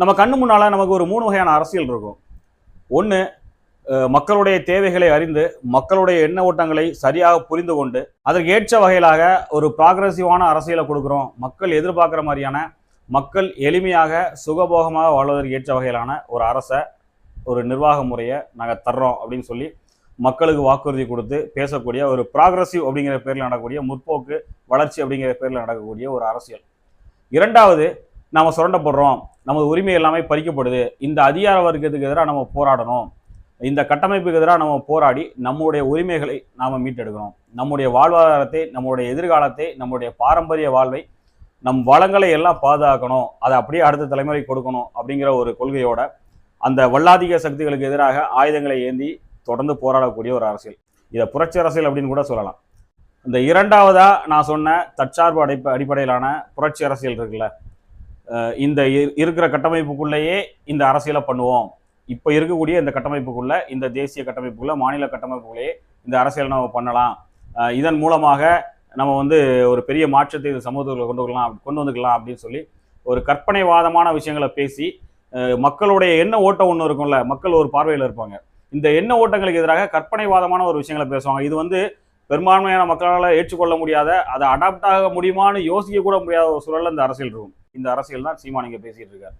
நம்ம கண்ணு முன்னால் நமக்கு ஒரு மூணு வகையான அரசியல் இருக்கும். ஒன்று மக்களுடைய தேவைகளை அறிந்து மக்களுடைய எண்ண ஓட்டங்களை சரியாக புரிந்து கொண்டு அதற்கு ஏற்ற வகையிலாக ஒரு ப்ராக்ரஸிவான அரசியலை கொடுக்குறோம். மக்கள் எதிர்பார்க்குற மாதிரியான மக்கள் எளிமையாக சுகபோகமாக வாழ்வதற்கு ஏற்ற வகையிலான ஒரு அரசை ஒரு நிர்வாக முறையை நாங்கள் தர்றோம் அப்படின்னு சொல்லி மக்களுக்கு வாக்குறுதி கொடுத்து பேசக்கூடிய ஒரு ப்ராக்ரஸிவ் அப்படிங்கிற பேரில் நடக்கக்கூடிய முற்போக்கு வளர்ச்சி அப்படிங்கிற பேரில் நடக்கக்கூடிய ஒரு அரசியல். இரண்டாவது நாம் சுரண்டப்படுறோம். நமது உரிமை எல்லாமே பறிக்கப்படுது. இந்த அதிகார வர்க்கத்துக்கு எதிராக நம்ம போராடணும். இந்த கட்டமைப்புக்கு எதிராக நம்ம போராடி நம்முடைய உரிமைகளை நாம் மீட்டெடுக்கணும். நம்முடைய வாழ்வாதாரத்தை நம்முடைய எதிர்காலத்தை நம்முடைய பாரம்பரிய வாழ்வை நம் வளங்களை எல்லாம் பாதுகாக்கணும். அதை அப்படியே அடுத்த தலைமுறை கொடுக்கணும் அப்படிங்கிற ஒரு கொள்கையோட அந்த வல்லாதிக சக்திகளுக்கு எதிராக ஆயுதங்களை ஏந்தி தொடர்ந்து போராடக்கூடிய ஒரு அரசியல். இதை புரட்சி அரசியல் அப்படின்னு கூட சொல்லலாம். இந்த இரண்டாவதாக நான் சொன்ன தற்சார்பு அடிப்ப அடிப்படையிலான புரட்சி அரசியல் இருக்குல்ல இந்த இரு- இருக்கிற கட்டமைப்புக்குள்ளேயே இந்த அரசியலை பண்ணுவோம். இப்போ இருக்கக்கூடிய இந்த கட்டமைப்புக்குள்ள இந்த தேசிய கட்டமைப்புக்குள்ள மாநில கட்டமைப்புக்குள்ளேயே இந்த அரசியல் நம்ம பண்ணலாம். இதன் மூலமாக நம்ம வந்து ஒரு பெரிய மாற்றத்தை இந்த சமூகத்தில் கொண்டு வரலாம் கொண்டு வந்துக்கலாம் அப்படின்னு சொல்லி ஒரு கற்பனைவாதமான விஷயங்களை பேசி மக்களுடைய எண்ண ஓட்டம் ஒன்று இருக்கும்ல மக்கள் ஒரு பார்வையில் இருப்பாங்க. இந்த எண்ண ஓட்டங்களுக்கு எதிராக கற்பனைவாதமான ஒரு விஷயங்களை பேசுவாங்க. இது வந்து பெரும்பான்மையான மக்களால் ஏற்றுக்கொள்ள முடியாத அதை அடாப்ட் ஆக முடியுமான்னு யோசிக்க கூட முடியாத ஒரு சூழல் இந்த அரசியல் இருக்கும். இந்த அரசியல் தான் சீமான் இங்க பேசிட்டு இருக்காரு.